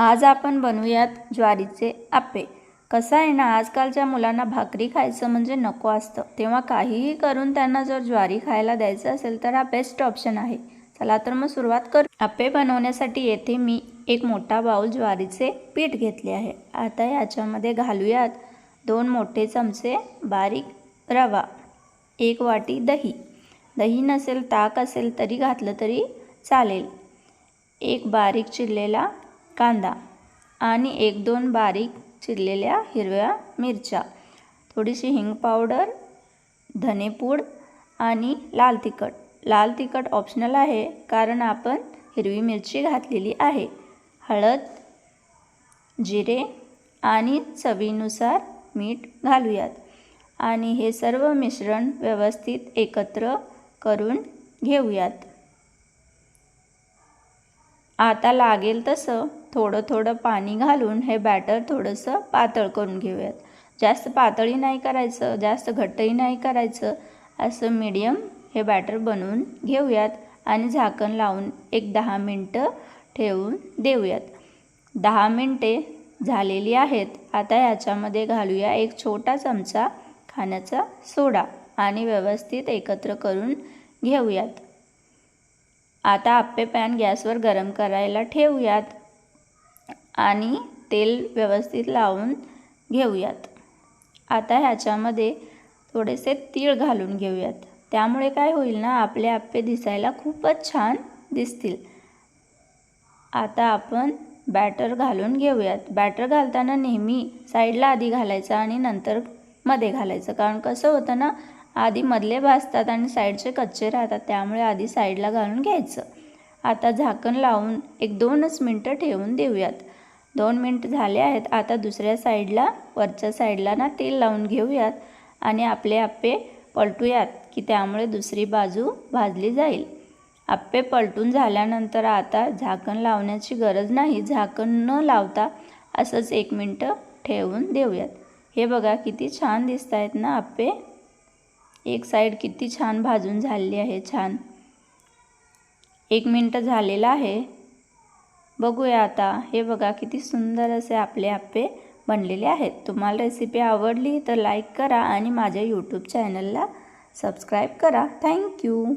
आज आपण बनवूयात ज्वारीचे आप्पे. कसं आहे ना आजकालच्या मुलांना भाकरी खायचं म्हणजे नको असतं. तेव्हा काहीही करून त्यांना जर ज्वारी खायला द्यायचं असेल तर हा बेस्ट ऑप्शन आहे. चला तर मग सुरुवात करू आप्पे बनवण्यासाठी येथे मी एक मोठा बाऊल ज्वारीचे पीठ घेतले आहे. आता याच्यामध्ये घालूयात दोन मोठे चमचे बारीक रवा एक वाटी दही. दही नसेल ताक असेल तरी घातलं तरी चालेल. एक बारीक चिरलेला कांदा आणि एक दोन बारीक चिरलेल्या हिरव्या मिरच्या. थोडीशी हिंग पावडर धनेपूड आणि लाल तिखट. लाल तिखट ऑप्शनल आहे कारण आपण हिरवी मिरची घातलेली आहे. हळद जिरे आणि चवीनुसार मीठ घालूयात. आणि हे सर्व मिश्रण व्यवस्थित एकत्र करून घेऊयात. आता लागेल तसं थोडं थोडं पाणी घालून हे बॅटर थोडंसं पातळ करून घेऊयात. जास्त पातळी नाही करायचं जास्त घट्टही नाही करायचं. असं मीडियम हे बॅटर बनवून घेऊयात आणि झाकण लावून एक दहा मिनटं ठेवून देऊयात. दहा मिनटे झालेली आहेत. आता याच्यामध्ये घालूया एक छोटा चमचा खाण्याचा सोडा आणि व्यवस्थित एकत्र करून घेऊयात. आता आप्पे पॅन गॅसवर गरम करायला ठेवूयात. आणि तेल व्यवस्थित लावून घेऊयात. आता ह्याच्यामध्ये थोडेसे तीळ घालून घेऊयात. त्यामुळे काय होईल ना आपले आप्पे दिसायला खूपच छान दिसतील. आता आपण बॅटर घालून घेऊयात. बॅटर घालताना नेहमी साईडला आधी घालायचं आणि नंतर मध्ये घालायचं. कारण कसं होतं ना आधी मधले भाजतात आणि साईडचे कच्चे राहतात त्यामुळे आधी साईडला घालून घ्यायचं. आता झाकण लावून एक दोनच मिनटं ठेवून देऊयात. दोन मिनटं झाले आहेत. आता दुसऱ्या साईडला वरच्या साईडला ना तेल लावून घेऊयात आणि आपले आप्पे पलटूयात की त्यामुळे दुसरी बाजू भाजली जाईल. आप्पे पलटून झाल्यानंतर आता झाकण लावण्याची गरज नाही. झाकण न लावता असंच एक मिनटं ठेवून देऊयात. हे बघा किती छान दिसत आहेत ना आप्पे. एक साईड किती छान भाजून झालेली आहे छान. एक मिनटं झालेलं आहे. बघूया आता. हे बघा किती सुंदर असे आपले आप्पे बनलेले आहेत. तुम्हाला रेसिपी आवडली तर लाईक करा आणि माझ्या यूट्यूब चॅनलला सबस्क्राईब करा. थँक्यू